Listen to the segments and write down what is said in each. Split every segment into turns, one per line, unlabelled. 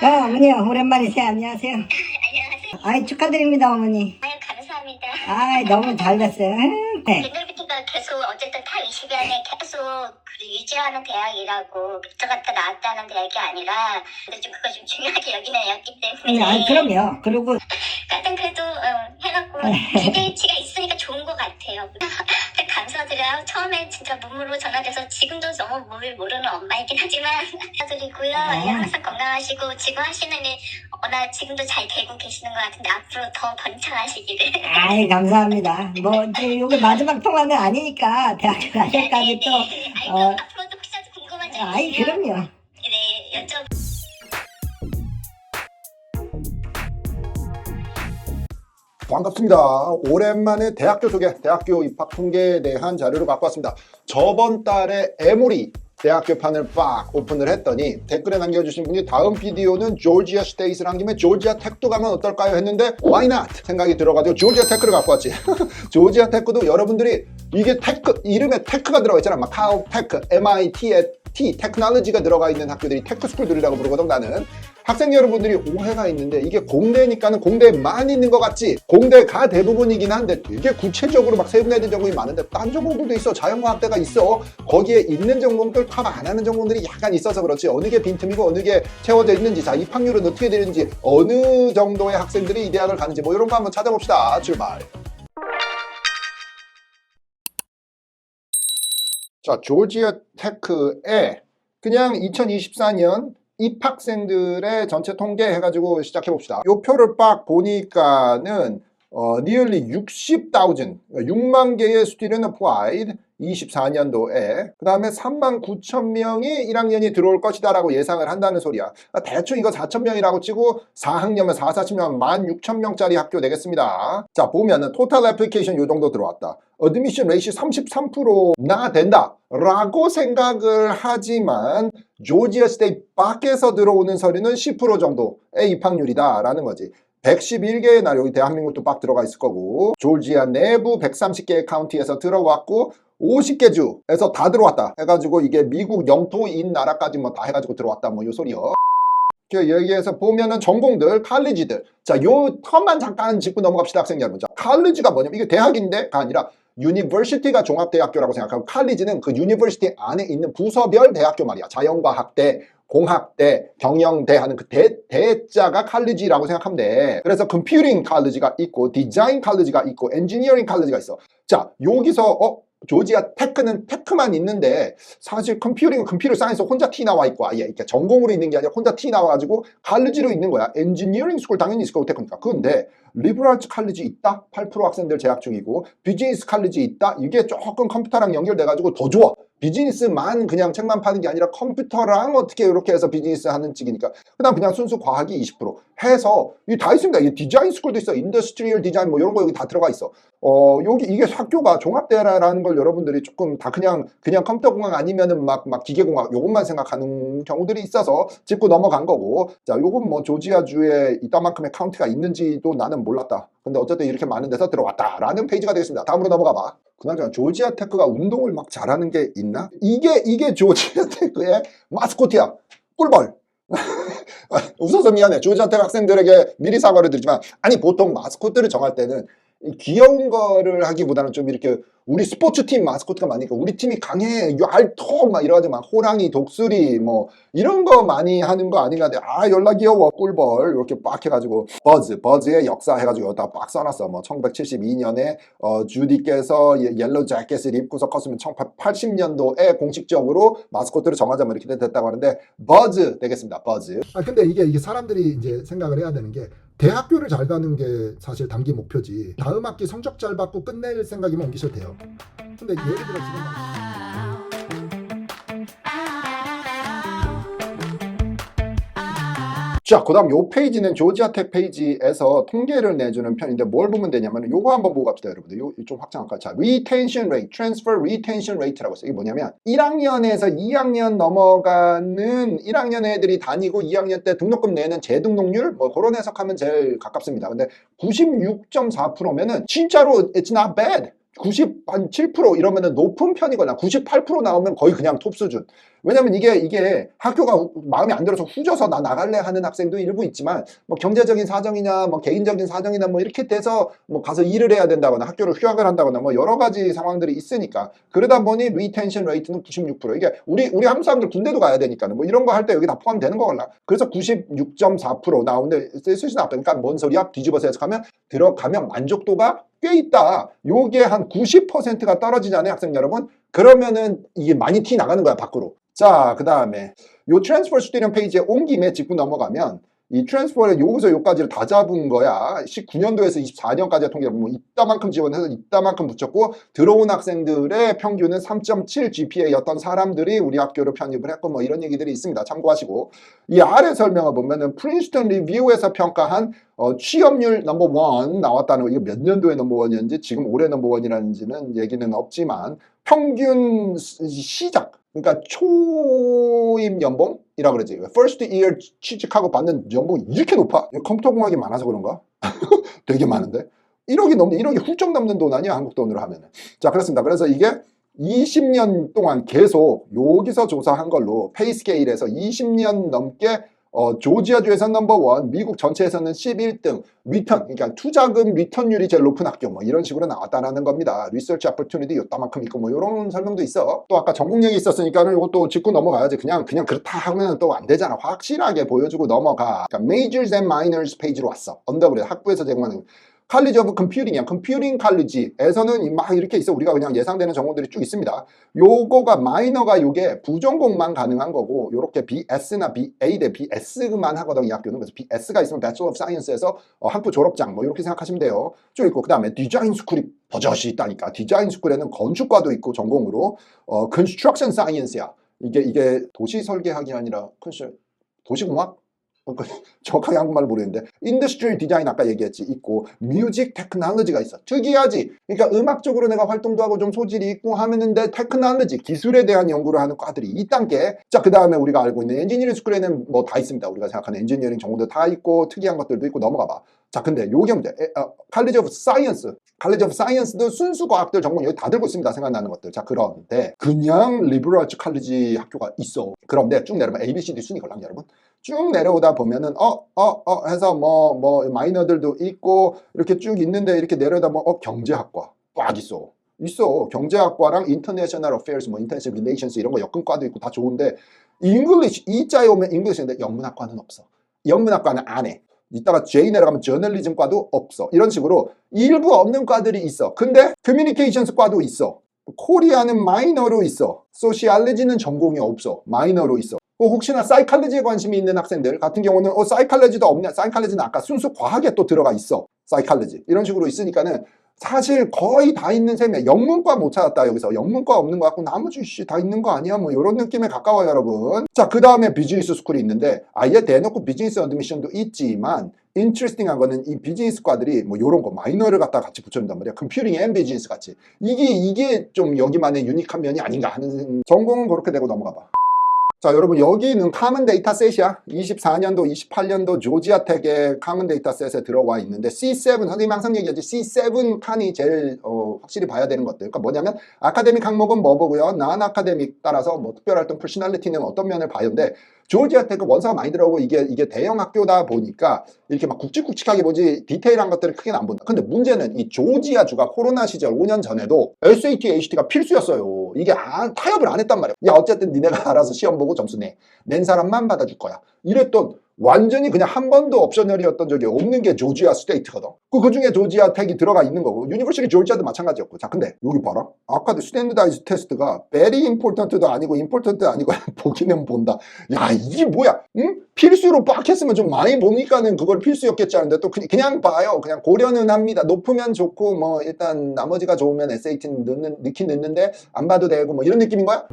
아, 어머니, 오랜만이세요. 안녕하세요.
안녕하세요.
아이, 축하드립니다, 어머니.
아유, 감사합니다.
아이, 너무 잘 됐어요. 네.
옛날부터가 계속 어쨌든 타 20여 년에 계속 그 유지하는 대학이라고 victor가 나왔다는 대학이 아니라 근데 좀 그거 좀 중요하게 여기는 애였기 때문에
아, 그럼요. 그리고,
하여튼 그래도 어, 해갖고 기대치가 있으니까 좋은 것 같아요. 감사드려요. 처음에 진짜 몸으로 전화돼서 지금도 너무 뭘 모르는 엄마이긴 하지만 감사드리고요.
아.
예, 항상 건강하시고 지금 하시는 일 워낙 지금도 잘 되고 계시는 것 같은데 앞으로 더 번창하시기를.
아이, 감사합니다. 뭐, 이제 여기 마지막 통화는 아니니까, 대학교 갈 때까지 또,
아니,
어.
앞으로도 혹시라도 궁금한 점
아이,
있으면
그럼요.
반갑습니다. 오랜만에 대학교 소개, 대학교 입학 통계에 대한 자료를 갖고 왔습니다. 저번 달에 에모리 대학교판을 빡 오픈을 했더니 댓글에 남겨주신 분이 다음 비디오는 조지아 스테이트를 한 김에 조지아 테크도 가면 어떨까요? 했는데 why not? 생각이 들어가지고 조지아 테크를 갖고 왔지. 조지아 테크도 여러분들이 이게 테크 이름에 테크가 들어가 있잖아. 마카오 테크, MIT에 T, 테크놀로지가 들어가 있는 학교들이 테크 스쿨들이라고 부르거든 나는. 학생 여러분들이 오해가 있는데 이게 공대니까는 공대만 있는 것 같지. 공대가 대부분이긴 한데 되게 구체적으로 막 세분화된 전공이 많은데 딴 전공들도 있어. 자연과학대가 있어. 거기에 있는 전공들 커버 안 하는 전공들이 약간 있어서 그렇지. 어느 게 빈틈이고 어느 게 채워져 있는지 자 입학률은 어떻게 되는지 어느 정도의 학생들이 이 대학을 가는지 뭐 이런 거 한번 찾아봅시다. 출발. 자 조지아 테크에 그냥 2024년 입학생들의 전체 통계 해가지고 시작해 봅시다. 요 표를 빡 보니까는 어, nearly 60,000, 6만 개의 student applied 24년도에 그 다음에 3만 9천 명이 1학년이 들어올 것이다 라고 예상을 한다는 소리야. 아, 대충 이거 4천 명이라고 치고 4학년이면 4, 4천 1만 6천 명짜리 학교 되겠습니다. 자 보면은 토탈 애플리케이션 요 정도 들어왔다. 어드미션 레이시 33%나 된다 라고 생각을 하지만 조지아 스테이트 밖에서 들어오는 서류는 10% 정도의 입학률이다 라는 거지. 111개의 날 여기 대한민국도 빡 들어가 있을 거고 조지아 내부 130개의 카운티에서 들어왔고 50개 주에서 다 들어왔다 해가지고 이게 미국 영토인 나라까지 뭐 다 해가지고 들어왔다 뭐 요 소리요. 그 여기에서 보면은 전공들, 칼리지들. 자, 요 텀만 잠깐 짚고 넘어갑시다, 학생 여러분. 자, 칼리지가 뭐냐면 이게 대학인데가 아니라 유니버시티가 종합대학교라고 생각하고 칼리지는 그 유니버시티 안에 있는 부서별 대학교 말이야. 자연과학대, 공학대, 경영대 하는 그 대, 대자가 칼리지라고 생각하면 돼. 그래서 컴퓨팅 칼리지가 있고, 디자인 칼리지가 있고, 엔지니어링 칼리지가 있어. 자, 여기서, 어, 조지아 테크는 테크만 있는데 사실 컴퓨팅은 컴퓨터 사이언스 혼자 T 나와 있고 아예 이렇게 전공으로 있는 게 아니라 혼자 T 나와가지고 칼리지로 있는 거야. 엔지니어링 스쿨 당연히 있을 거고 테크니까. 그런데 리버럴즈 칼리지 있다? 8% 학생들 재학 중이고 비즈니스 칼리지 있다? 이게 조금 컴퓨터랑 연결돼가지고 더 좋아. 비즈니스만 그냥 책만 파는 게 아니라 컴퓨터랑 어떻게 이렇게 해서 비즈니스 하는 쪽이니까 그다음 그냥 순수 과학이 20% 해서 이 다 있습니다. 이 디자인 스쿨도 있어. 인더스트리얼 디자인 뭐 이런 거 여기 다 들어가 있어. 어 여기 이게 학교가 종합대라는 걸 여러분들이 조금 다 그냥 그냥 컴퓨터 공학 아니면은 막 막 기계공학 요것만 생각하는 경우들이 있어서 짚고 넘어간 거고 자 요건 뭐 조지아주에 이따만큼의 카운티가 있는지도 나는 몰랐다. 근데 어쨌든 이렇게 많은 데서 들어왔다라는 페이지가 되겠습니다. 다음으로 넘어가 봐. 그나저나 조지아 테크가 운동을 막 잘하는 게 있나? 이게 이게 조지아 테크의 마스코트야. 꿀벌. 웃어서 미안해. 조지아 테크 학생들에게 미리 사과를 드리지만 아니 보통 마스코트를 정할 때는 이 귀여운 거를 하기보다는 좀 이렇게 우리 스포츠팀 마스코트가 많으니까 우리 팀이 강해, 알통 막 이러가지고 막 호랑이, 독수리 뭐 이런 거 많이 하는 거 아닌가 아 연락 귀여워 꿀벌. 이렇게 빡 해가지고 버즈, 버즈의 역사 해가지고 여기다 빡 써놨어. 뭐 1972년에 어, 주디께서 예- 옐로우 재킷을 입고서 컸으면 1980년도에 공식적으로 마스코트를 정하자면 이렇게 됐다고 하는데 버즈 되겠습니다 버즈.
아 근데 이게 이게 사람들이 이제 생각을 해야 되는 게 대학교를 잘 가는 게 사실 단기 목표지. 다음 학기 성적 잘 받고 끝낼 생각이면 옮기셔도 돼요. 근데 예를 들어 지금
자, 그 다음 요 페이지는 조지아텍 페이지에서 통계를 내주는 편인데 뭘 보면 되냐면 요거 한번 보고 갑시다, 여러분들. 요 좀 확장할까요? 자, retention rate, transfer retention rate라고 써요. 이게 뭐냐면 1학년에서 2학년 넘어가는 1학년 애들이 다니고 2학년 때 등록금 내는 재등록률 뭐 그런 해석하면 제일 가깝습니다. 근데 96.4%면은 진짜로 it's not bad. 97% 이러면은 높은 편이거나 98% 나오면 거의 그냥 톱 수준. 왜냐면 이게 이게 학교가 우- 마음에 안 들어서 후져서 나 나갈래 하는 학생도 일부 있지만 뭐 경제적인 사정이냐 뭐 개인적인 사정이나 뭐 이렇게 돼서 뭐 가서 일을 해야 된다거나 학교를 휴학을 한다거나 뭐 여러 가지 상황들이 있으니까 그러다 보니 리텐션 레이트는 96% 이게 우리 우리 한국 사람들 군대도 가야 되니까는 뭐 이런 거 할 때 여기 다 포함되는 거걸라 그래서 96.4% 나오는데 쓸수 나쁘 그러니까 뭔 소리야? 뒤집어서 해석하면 들어가면 만족도가 꽤 있다. 요게 한 90%가 떨어지잖아요 학생 여러분 그러면은 이게 많이 티 나가는 거야 밖으로 자 그 다음에 요 트랜스퍼 스튜디언 페이지에 온 김에 짚고 넘어가면 이 트랜스퍼를 요기서 요까지를 다 잡은 거야. 19년도에서 24년까지의 통계를 보면 이따만큼 지원해서 이따만큼 붙였고 들어온 학생들의 평균은 3.7 GPA였던 사람들이 우리 학교로 편입을 했고 뭐 이런 얘기들이 있습니다. 참고하시고 이 아래 설명을 보면은 프린스턴 리뷰에서 평가한 어, 취업률 넘버 원 나왔다는 거 이게 몇 년도에 넘버 원이었는지 지금 올해 넘버 원이라는지는 얘기는 없지만 평균 시- 시작 그러니까 초임 연봉이라 그러지. First year 취직하고 받는 연봉이 이렇게 높아? 컴퓨터 공학이 많아서 그런가? 되게 많은데? 1억이 넘는 1억이 훌쩍 넘는 돈 아니야 한국 돈으로 하면 은. 자 그렇습니다. 그래서 이게 20년 동안 계속 여기서 조사한 걸로 페이스케일에서 20년 넘게 어, 조지아주에서 넘버원, 미국 전체에서는 11등, 리턴, 그러니까 투자금 리턴율이 제일 높은 학교, 뭐 이런 식으로 나왔다라는 겁니다. 리서치 어퍼튜니티 요따만큼 있고 뭐 이런 설명도 있어. 또 아까 전공력이 있었으니까는 이것도 짚고 넘어가야지. 그냥 그냥 그렇다 하면 또 안 되잖아. 확실하게 보여주고 넘어가. 그러니까 majors and minors 페이지로 왔어. 언더그레 학부에서 제공하는 칼리지 오브 컴퓨팅이야. 컴퓨팅 칼리지에서는 막 이렇게 있어. 우리가 그냥 예상되는 전공들이 쭉 있습니다. 요거가 마이너가 요게 부전공만 가능한 거고 요렇게 BS나 BA 대 BS만 하거든 이 학교는 그래서 BS가 있으면 Bachelor of Science에서 어, 학부 졸업장 뭐 이렇게 생각하시면 돼요. 쭉 있고 그 다음에 디자인 스쿨이 버젓이 있다니까 디자인 스쿨에는 건축과도 있고 전공으로 어, Construction Science야. 이게 이게 도시 설계학이 아니라 컨스 도시공학 정확하게 한국말을 모르겠는데 인더스트리얼 디자인 아까 얘기했지. 있고 뮤직 테크놀로지가 있어. 특이하지. 그러니까 음악적으로 내가 활동도 하고 좀 소질이 있고 하면은데 테크놀로지 기술에 대한 연구를 하는 과들이 있단 게자그 다음에 우리가 알고 있는 엔지니어링 스쿨에는 뭐 다 있습니다. 우리가 생각하는 엔지니어링 전공도 다 있고 특이한 것들도 있고 넘어가 봐자 근데 요게 문제 칼리지 오브 사이언스 칼리지 오브 사이언스도 순수 과학들 전공 여기 다 들고 있습니다. 생각나는 것들. 자 그런데 그냥 리버럴 칼리지 학교가 있어. 그런데 쭉 내려면 A, B, C, D 순위 걸랑 여러분 쭉 내려오다 보면은 어 어어 해서 뭐뭐 마이너들도 있고 이렇게 쭉 있는데 이렇게 내려다 보면 어 경제학과 꽉 있어. 있어. 경제학과랑 인터내셔널 어페어스 뭐 인터내셔널 리레이션스 이런 거 엮은과도 있고 다 좋은데 잉글리시 이자에 오면 잉글리시인데 영문학과는 없어. 영문학과는 안해. 이따가 J 내려가면 저널리즘과도 없어. 이런 식으로 일부 없는 과들이 있어. 근데 커뮤니케이션스 과도 있어. 코리아는 마이너로 있어. 소시알레지는 전공이 없어. 마이너로 있어 어, 혹시나 사이칼레지에 관심이 있는 학생들 같은 경우는 어 사이칼레지도 없냐 사이칼레지는 아까 순수 과학에 또 들어가 있어. 사이칼레지. 이런 식으로 있으니까는 사실 거의 다 있는 셈이야. 영문과 못 찾았다 여기서. 영문과 없는 거 같고 나머지 씨다 있는 거 아니야? 뭐 이런 느낌에 가까워요 여러분. 자 그 다음에 비즈니스 스쿨이 있는데 아예 대놓고 비즈니스 어드미션도 있지만 인트레스팅한 거는 이 비즈니스 과들이 뭐 요런 거 마이너를 갖다 같이 붙여준단 말이야. 컴퓨팅 앤 비즈니스 같이. 이게 이게 좀 여기만의 유니크한 면이 아닌가 하는 전공은 그렇게 되고 넘어가 봐 자 여러분 여기는 카먼 데이터셋이야 24년도 28년도 조지아텍의 카먼 데이터셋에 들어와 있는데 C7 선생님 항상 얘기하지 C7 칸이 제일 어, 확실히 봐야 되는 것들. 그러니까 뭐냐면 아카데믹 항목은 뭐 보고요? 난 아카데믹 따라서 뭐 특별활동 퍼시널리티는 어떤 면을 봐요인데 조지아텍은 원서가 많이 들어오고 이게 이게 대형 학교다 보니까 이렇게 막 굵직굵직하게 보지 디테일한 것들을 크게 안 본다. 근데 문제는 이 조지아 주가 코로나 시절 5년 전에도 SAT, HT가 필수였어요. 이게 안- 타협을 안 했단 말이야. 야 어쨌든 니네가 알아서 시험 보고 점수 내. 낸 사람만 받아줄 거야. 이랬던 완전히 그냥 한 번도 옵셔널이었던 적이 없는 게 조지아 스테이트거든. 그, 그 중에 조지아 텍이 들어가 있는 거고, 유니버시티 조지아도 마찬가지였고. 자, 근데 여기 봐라. 아까도 스탠드다이즈 테스트가 very important도 아니고 important도 아니고 보기는 본다. 야, 이게 뭐야? 응? 필수로 빡 했으면 좀 많이 보니까는 그걸 필수였겠지 하는데 또 그냥, 그냥 봐요. 그냥 고려는 합니다. 높으면 좋고, 뭐, 일단 나머지가 좋으면 SAT는 넣는, 넣긴 넣는데 안 봐도 되고, 뭐 이런 느낌인 거야?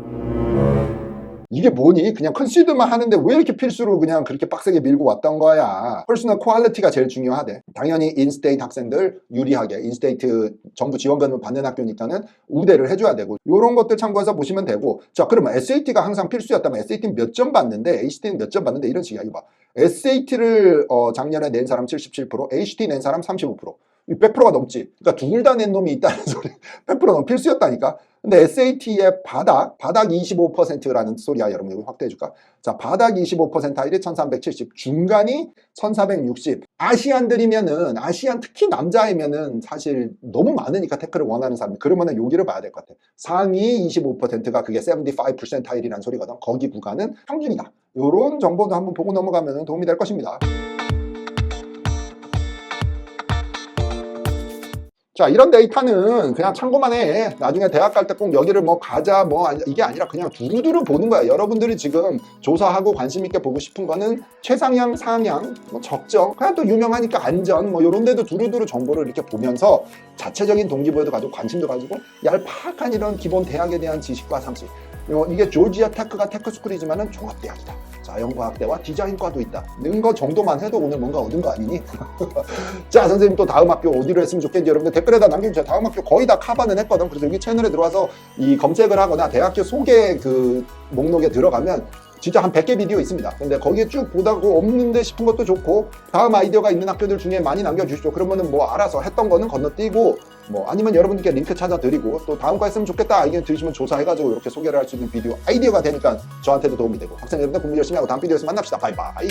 이게 뭐니? 그냥 컨시드만 하는데 왜 이렇게 필수로 그냥 그렇게 빡세게 밀고 왔던 거야? 퍼스널 퀄리티가 제일 중요하대. 당연히 인스테이트 학생들 유리하게 인스테이트 정부 지원금을 받는 학교니까는 우대를 해줘야 되고 이런 것들 참고해서 보시면 되고 자 그러면 SAT가 항상 필수였다면 SAT는 몇 점 받는데 HT는 몇 점 받는데 이런 식이야 이거 봐. SAT를 어, 작년에 낸 사람 77% HT 낸 사람 35% 100%가 넘지. 그러니까 둘 다 낸 놈이 있다는 소리. 100%넘 필수였다니까. 근데 SAT의 바닥, 바닥 25%라는 소리야. 여러분 여기 확대해 줄까? 자, 바닥 25% 하일이 1370, 중간이 1460. 아시안들이면은 아시안 특히 남자이면은 사실 너무 많으니까 태클을 원하는 사람. 그러면은 여기를 봐야 될 것 같아. 상위 25%가 그게 75% 하일이라는 소리거든. 거기 구간은 평균이다. 요런 정보도 한번 보고 넘어가면 도움이 될 것입니다. 자, 이런 데이터는 그냥 참고만 해. 나중에 대학 갈 때 꼭 여기를 뭐 가자, 뭐, 이게 아니라 그냥 두루두루 보는 거야. 여러분들이 지금 조사하고 관심 있게 보고 싶은 거는 최상향, 상향, 뭐 적정, 그냥 또 유명하니까 안전, 뭐, 요런 데도 두루두루 정보를 이렇게 보면서 자체적인 동기부여도 가지고 관심도 가지고 얄팍한 이런 기본 대학에 대한 지식과 상식. 요, 이게 조지아 테크가 테크스쿨이지만은 종합대학이다. 자연과학대와 디자인과도 있다. 는거 정도만 해도 오늘 뭔가 얻은 거 아니니? 자, 선생님 또 다음 학교 어디로 했으면 좋겠는지 여러분들 댓글에다 남겨주세요. 다음 학교 거의 다 카바는 했거든. 그래서 여기 채널에 들어와서 이 검색을 하거나 대학교 소개 그 목록에 들어가면 진짜 한 100개 비디오 있습니다. 근데 거기에 쭉 보다고 없는데 싶은 것도 좋고 다음 아이디어가 있는 학교들 중에 많이 남겨주시죠. 그러면은 뭐 알아서 했던 거는 건너뛰고 뭐 아니면 여러분들께 링크 찾아드리고 또 다음 거 했으면 좋겠다 의견 들으시면 조사해가지고 이렇게 소개를 할 수 있는 비디오 아이디어가 되니까 저한테도 도움이 되고 학생 여러분들 공부 열심히 하고 다음 비디오에서 만납시다. 바이바이.